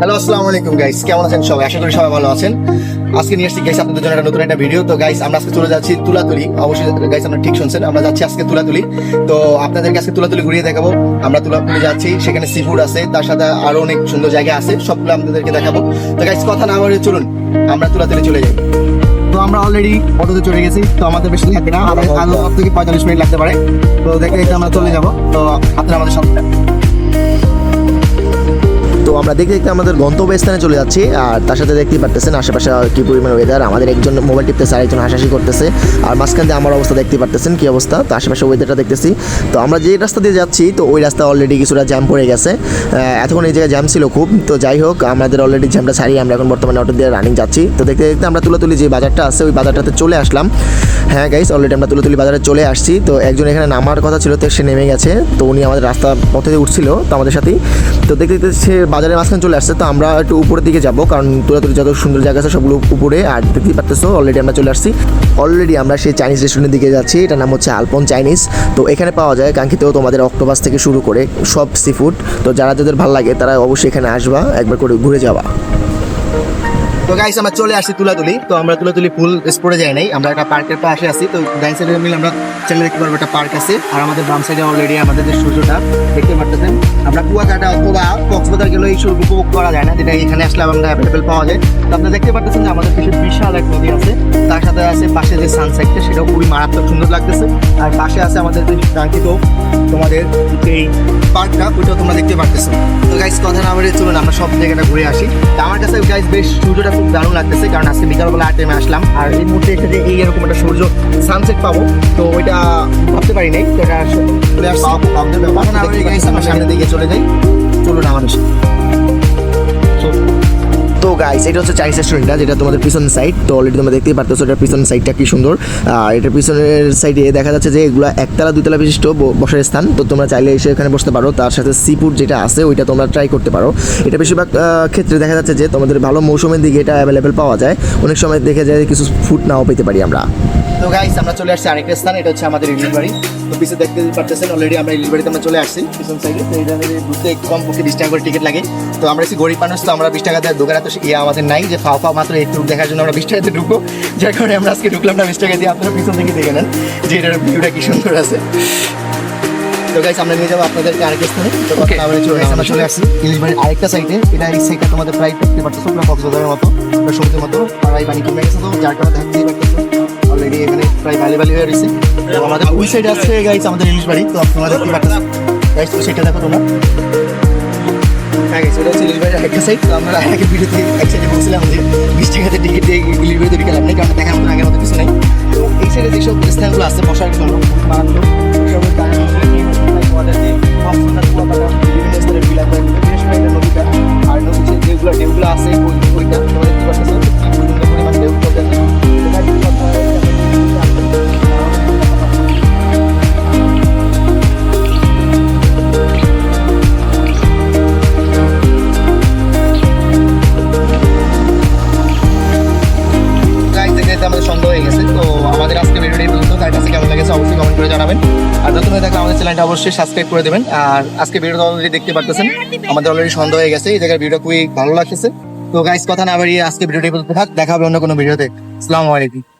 Hello আসসালামু আলাইকুম guys কেমন আছেন সবাই? আশা করি সবাই ভালো আছেন। আজকে নিয়ে আসছি গাইস আপনাদের জন্য একটা নতুন একটা ভিডিও তো গাইস আমরা আজকে চলে যাচ্ছি তুলাতুলি। অবশ্যই গাইস আপনারা ঠিক শুনছেন। আমরা যাচ্ছি আজকে তুলাতুলি। তো আপনাদেরকে আজকে তুলাতুলি ঘুরিয়ে দেখাবো। আমরা তুলাতুলি যাচ্ছি সেখানে সি ফুড আছে তার সাথে আরও অনেক সুন্দর জায়গা আছে সবগুলো আপনাদেরকে দেখাবো। তো গাইস কথা না বলে চলুন আমরা তুলাতুলি চলে যাই। তো আমরা অলরেডি অটোতে চলে গেছি। তো আমাদের বেশি লাগবে না। আরও আরও থেকে পঁয়তাল্লিশ মিনিট লাগতে পারে। তো দেখতে দেখতে আমরা চলে যাব। তো আপনারা আমাদের সাথে আমরা দেখতে দেখতে আমাদের গন্তব্যস্থানে চলে যাচ্ছি, আর তার সাথে দেখতেই পারতেছেন আশেপাশে কি পরিমাণ ওয়েদার আমাদের একজন মোবাইল টিপতেছে আর একজন হাসাহাসি করতেছে, আর মাঝখান দিয়ে আমার অবস্থা দেখতে পারতেছেন কি অবস্থা। তো আশেপাশে ওয়েদারটা দেখতেছি। তো আমরা যে রাস্তা দিয়ে যাচ্ছি, তো ওই রাস্তা অলরেডি কিছুটা জ্যাম পড়ে গেছে। এতক্ষণ এই জায়গায় জ্যাম ছিল খুব। তো যাই হোক, আমাদের অলরেডি জ্যামটা ছাড়িয়ে আমরা এখন বর্তমানে অটো দিয়ে রানিং যাচ্ছি। তো দেখতে দেখতে আমরা তুলাতুলি যে বাজারটা আছে, ওই বাজারটাতে চলে আসলাম। হ্যাঁ গাইস অলরেডি আমরা তুলাতুলি বাজারে চলে আসছি। তো একজন এখানে নামার কথা ছিল, তো সে নেমে গেছে। তো উনি আমাদের রাস্তা পথে উঠছিল, তো আমাদের সাথেই তো দেখতে দেখতে সে বাজারের মাঝখানে চলে আসছে, তো আমরা একটু উপরের দিকে যাব, কারণ তোলাতুলি যত সুন্দর জায়গা আছে সবগুলো উপরে, আর দেখতেই পারতেছো অলরেডি আমরা চলে আসছি। অলরেডি আমরা সেই চাইনিজ রেস্টুরেন্টের দিকে যাচ্ছি, এটার নাম হচ্ছে আলপন চাইনিজ তো এখানে পাওয়া যায়, কাঙ্ক্ষিত তোমাদের অক্টোপাস থেকে শুরু করে সব সি ফুড তো যারা যাদের ভালো লাগে, তারা অবশ্যই এখানে আসবা, একবার করে ঘুরে যাওয়া তো গাইস আমরা চলে আসছি তুলাতুলি। তো আমরা তুলাতুলি ফুল স্পোর্টে যাই নাই। আমরা একটা পার্কের পাশে আছি। তো ডাইন সাইডে মিলে আমরা চলে দেখতে পারব একটা পার্ক আছে। আর আমাদের বাম সাইডে অলরেডি আমাদের যে সূর্যটা, দেখতে পারতেছেন? আমরা কুয়াকাটা অথবা কক্সবাজার গেলেও এই সূর্য উপভোগ করা যায় না, যেটা এখানে আসলে আমরা অ্যাভেলেবেল পাওয়া যায়। তো আপনারা দেখতে পারতেছেন যে আমাদের দেশে বিশাল এক নদী আছে। তার সাথে আছে পাশে যে সানসেটটা সেটাও খুবই মারাত্মক সুন্দর লাগতেছে। আর পাশে আছে আমাদের যে কাঙ্ক্ষিত তোমাদের এই পার্কটা ওইটাও তোমরা দেখতে পারতেছো। তো গাইস কথা না বলে চলুন, আমরা সব জায়গাটা ঘুরে আসি। তো আমার কাছে গাইস বেশ সূর্যটা খুব দারুণ লাগতেছে কারণ আজকে বিকালবেলা আট টাইমে আসলাম। আর এই মুহূর্তে এসে যে এই এরকম একটা সূর্য সানসেট পাবো। তো ওইটা ভাবতে পারি নাই তো এটা চলে আসছি ভাবতে ব্যাপার না বলে গাইস আমরা সামনের দিকে চলে যাই। চলুন আমাদের সাথে। গাইস এটা হচ্ছে চাইনিজ রেস্টুরেন্টটা যেটা তোমাদের পিছনের সাইড তো অলরেডি তোমরা দেখতেই পারতেছো এটার পিছনের সাইডটা কি সুন্দর। আর এটার পিছনের সাইডে দেখা যাচ্ছে যে এগুলো একতলা দুতলা বিশিষ্ট বসার স্থান। তো তোমরা চাইলে এসে এখানে বসতে পারো। তার সাথে সি ফুড যেটা আছে, ওইটা তোমরা ট্রাই করতে পারো। এটা বেশিরভাগ ক্ষেত্রে দেখা যাচ্ছে যে তোমাদের ভালো মৌসুমের দিকে এটা অ্যাভেলেবেল পাওয়া যায়। অনেক সময় দেখে যায় কিছু ফুড নাও পেতে পারি আমরা। তো গাইস আমরা চলে আসছি আরেকটা স্থান। এটা হচ্ছে আমাদের ইলিশ বাড়ি তো পিছিয়ে দেখতে পারতেছেন অলরেডি আমরা ইলিশ বাড়িতে আমরা চলে আসছি পিছন সাইডে তো এই জায়গায় ঢুকতে একটু কম পক্ষে বিশ টাকা করে টিকিট লাগে। তো আমরা এসে গরিব মানুষ তো আমরা বিশ টাকা দিয়ে দোকানে তো ইয়ে আমাদের নাই যে ফাও ফাও মাত্র একটু দেখার জন্য আমরা বিশ টাকাতে ঢুকবো। যার কারণে আমরা আজকে ঢুকলাম না বিশ টাকা দিয়ে আপনারা পিছন থেকে দেখে নেন যে এটার ভিউটা কি সুন্দর আছে। তো গাইস আমরা নিয়ে যাব আপনাদেরকে আরেকটা স্থানে। তো না চলে আমরা চলে আসছি ইলিশ বাড়ির আরেকটা সাইডে এটা এই সাইডটা তোমাদের প্রায় দেখতে পারতেছো পুরো কক্সবাজারের মতো সমুদ্রের মতো পাড়াই পানি কমে গেছে তো যার কারণে দেখতেই পারতেছো। অলরেডি এখানে প্রায় বালি বালি হয়ে রয়েছে। তো আমাদের ওই সাইডে আছে গাইস আমাদের ইলিশ বাড়ি। তো আপনারা দেখতে পারতেছো গাইস তো সেটা দেখো তোমরা। হ্যাঁ এক সাইডে বলছিলাম যে বিশ টাকাতে টিকিট দিয়ে ইলিশ বাড়িতে ঢুকে আগের মতো কিছু নেই। তো এই সাইডে যেসব স্থানগুলো আছে, বসার আর যেগুলো আছে চ্যানেলটা অবশ্যই সাবস্ক্রাইব করে দেবেন। আর আজকে ভিডিওটা অলরেডি দেখতে পারতেছেন, আমাদের অলরেডি সন্দেহ হয়ে গেছে, এই জায়গার ভিডিও খুবই ভালো লাগতেছে। তো গাইস কথা না বাড়িয়ে আজকে ভিডিওটি থাক, দেখা হবে অন্য কোনো ভিডিওতে আসসালামু আলাইকুম।